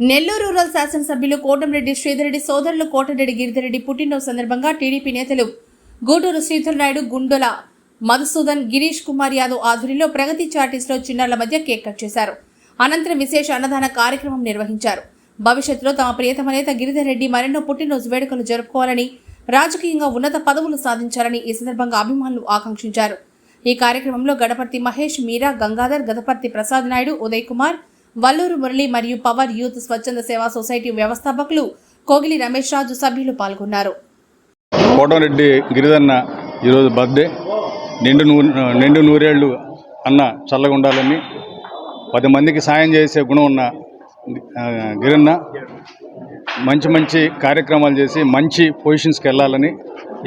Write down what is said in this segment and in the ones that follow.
Nellore rural శాసనసభ్యులు కోటంరెడ్డి శ్రీధరెడ్డి సోదరులు కోటరెడ్డి గిరిధరెడ్డి పుట్టినరోజు సందర్భంగా టీడీపీ నేతలు గూడూరు శ్రీధర్ నాయుడు గుండొల మధుసూదన్ గిరీష్ కుమార్ యాదవ్ ఆధ్వర్యంలో ప్రగతి చార్టీస్లో చిన్నారుల మధ్య కేక్ కట్ చేశారు. అనంతరం విశేష అన్నదాన కార్యక్రమం నిర్వహించారు. భవిష్యత్తులో తమ ప్రియతమ నేత గిరిధర్ రెడ్డి మరెన్నో పుట్టినరోజు వేడుకలు జరుపుకోవాలని రాజకీయంగా ఉన్నత పదవులు సాధించాలని ఈ సందర్భంగా అభిమానులు ఆకాంక్షించారు. ఈ కార్యక్రమంలో గడపర్తి మహేష్ మీరా గంగాధర్ గదపర్తి ప్రసాద్ నాయుడు ఉదయ్ కుమార్ వల్లూరు మురళి మరియు పవర్ యూత్ స్వచ్ఛంద సేవా సొసైటీ వ్యవస్థాపకులు కోగిలి రమేష్ రాజు సభ్యులు పాల్గొన్నారు. కోటమిరెడ్డి గిరిదన్న ఈరోజు బర్త్డే నిండు నూ నిండు నూరేళ్ళు అన్న చల్లగా ఉండాలని పది మందికి సాయం చేసే గుణం ఉన్న గిరన్న మంచి మంచి కార్యక్రమాలు చేసి మంచి పొజిషన్స్కి వెళ్ళాలని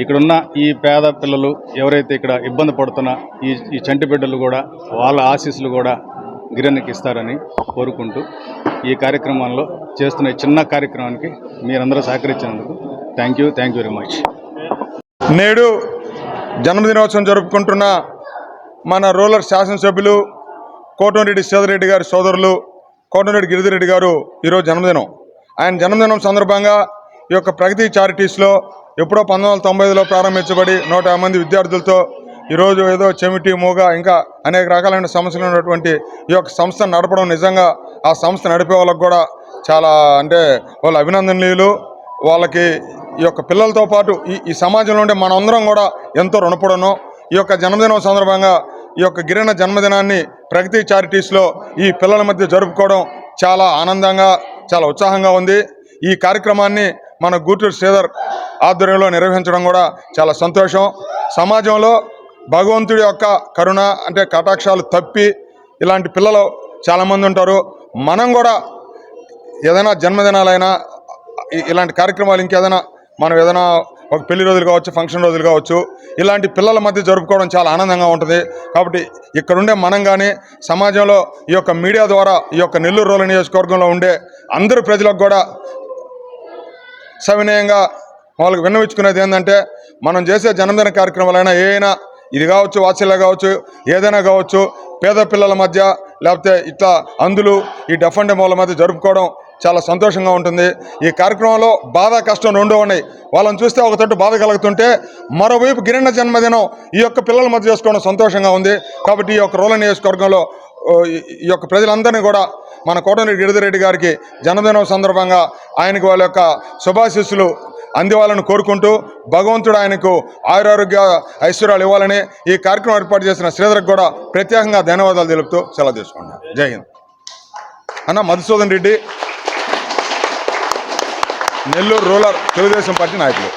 ఇక్కడున్న ఈ పేద పిల్లలు ఎవరైతే ఇక్కడ ఇబ్బంది పడుతున్న ఈ ఈ చంటి బిడ్డలు కూడా వాళ్ళ ఆశీస్సులు కూడా గిరన్నకి ఇస్తారని కోరుకుంటూ ఈ కార్యక్రమంలో చేస్తున్న చిన్న కార్యక్రమానికి మీరందరూ సహకరించినందుకు thank you thank you very much. నేడు జన్మదినోత్సవం జరుపుకుంటున్న మన రూరల్ శాసనసభ్యులు కోటమిరెడ్డి సీతారెడ్డి గారి సోదరులు కోటమిరెడ్డి గిరిధిరెడ్డి గారు ఈరోజు జన్మదినం. ఆయన జన్మదినం సందర్భంగా ఈ యొక్క ప్రగతి చారిటీస్లో ఎప్పుడో పంతొమ్మిది వందల ప్రారంభించబడి నూట యాభై మంది విద్యార్థులతో ఈరోజు ఏదో చెమిటి మూగ ఇంకా అనేక రకాలైన సమస్యలు ఉన్నటువంటి ఈ యొక్క సంస్థను నడపడం నిజంగా ఆ సంస్థ నడిపే వాళ్ళకు కూడా చాలా అంటే వాళ్ళు అభినందనీయులు. వాళ్ళకి ఈ యొక్క పిల్లలతో పాటు ఈ ఈ సమాజంలో ఉండే మనందరం కూడా ఎంతో రుణపడను. ఈ యొక్క జన్మదినం సందర్భంగా ఈ యొక్క గిరిన జన్మదినాన్ని ప్రగతి చారిటీస్లో ఈ పిల్లల మధ్య జరుపుకోవడం చాలా ఆనందంగా చాలా ఉత్సాహంగా ఉంది. ఈ కార్యక్రమాన్ని మన గూటూరు శ్రీధర్ ఆధ్వర్యంలో నిర్వహించడం కూడా చాలా సంతోషం. సమాజంలో భగవంతుడి యొక్క కరుణ అంటే కటాక్షాలు తప్పి ఇలాంటి పిల్లలు చాలామంది ఉంటారు. మనం కూడా ఏదైనా జన్మదినాలైనా ఇలాంటి కార్యక్రమాలు ఇంకేదైనా మనం ఏదైనా ఒక పెళ్ళి రోజులు కావచ్చు ఫంక్షన్ రోజులు కావచ్చు ఇలాంటి పిల్లల మధ్య జరుపుకోవడం చాలా ఆనందంగా ఉంటుంది. కాబట్టి ఇక్కడుండే మనం కానీ సమాజంలో ఈ యొక్క మీడియా ద్వారా ఈ యొక్క నెల్లూరు రోల నియోజకవర్గంలో ఉండే అందరు ప్రజలకు కూడా సవినయంగా వాళ్ళకి విన్నవించుకునేది ఏంటంటే మనం చేసే జన్మదిన కార్యక్రమాలైనా ఏ అయినా ఇది కావచ్చు వాత్సల్య కావచ్చు ఏదైనా కావచ్చు పేద పిల్లల మధ్య లేకపోతే ఇట్లా అందులు ఈ డఫ్ అండ్ డెమోల మధ్య జరుపుకోవడం చాలా సంతోషంగా ఉంటుంది. ఈ కార్యక్రమంలో బాధ కష్టం రెండూ ఉన్నాయి. వాళ్ళని చూస్తే ఒక బాధ కలుగుతుంటే మరోవైపు గిరిన్న జన్మదినం ఈ యొక్క పిల్లల మధ్య చేసుకోవడం సంతోషంగా ఉంది. కాబట్టి ఈ యొక్క రోల నియోజకవర్గంలో ఈ- యొక్క ప్రజలందరినీ కూడా మన కోటమిరెడ్డి గిరిధిరెడ్డి గారికి జన్మదినం సందర్భంగా ఆయనకు వాళ్ళ యొక్క శుభాశిస్సులు అందివాలని కోరుకుంటూ భగవంతుడు ఆయనకు ఆయురారోగ్య ఐశ్వర్యాలు ఇవ్వాలని ఈ కార్యక్రమం ఏర్పాటు చేసిన శ్రీధర్కి కూడా ప్రత్యేకంగా ధన్యవాదాలు తెలుపుతూ సెలవు తీసుకున్నాను జై హింద్. అన్న మధుసూదన్ రెడ్డి నెల్లూరు రూరల్ తెలుగుదేశం పార్టీ నాయకులు.